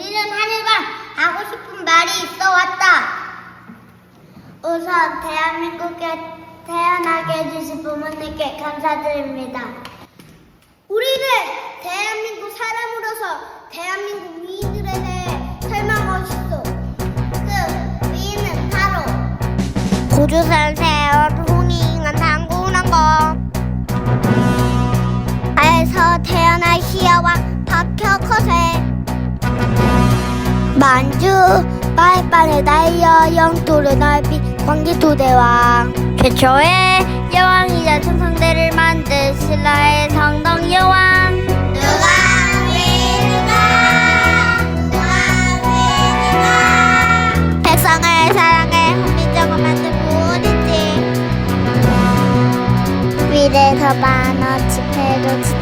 우리는 하늘방 하고 싶은 말이 있어 왔다. 우선 대한민국에 태어나게 해주신 부모님께 감사드립니다. 우리는 대한민국 사람으로서 대한민국 위인들에 대해 설명하고 싶소. 그 위인은 바로 고조선 세 빨판을 달려 영토를 넓힌 광기토대왕. 최초의 여왕이자 천상대를 만든 신라의 성덕 여왕. 백성을 사랑해 훈민정을 만든 무엇인지 위대서 만원 지폐도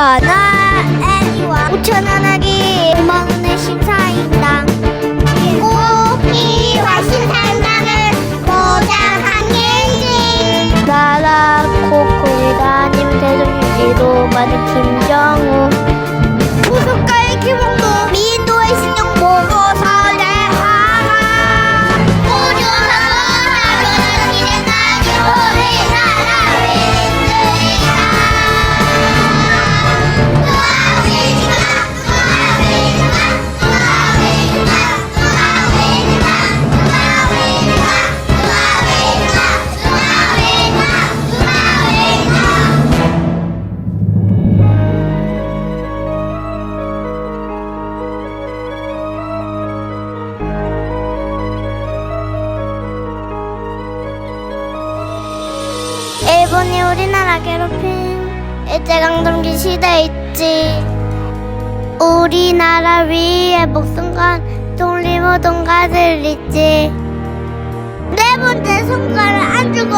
전화 애니와 5천원 하기 5만원의 심사인당. 고기와 심사인당을 보장한 예지. 나라 코코리다님 대통령지도 많은 김 우리나라 괴롭힌 일제강점기 시대 있지. 우리나라 위에 목숨 건 독립운동가들 있지. 네 번째 손가락 안 주고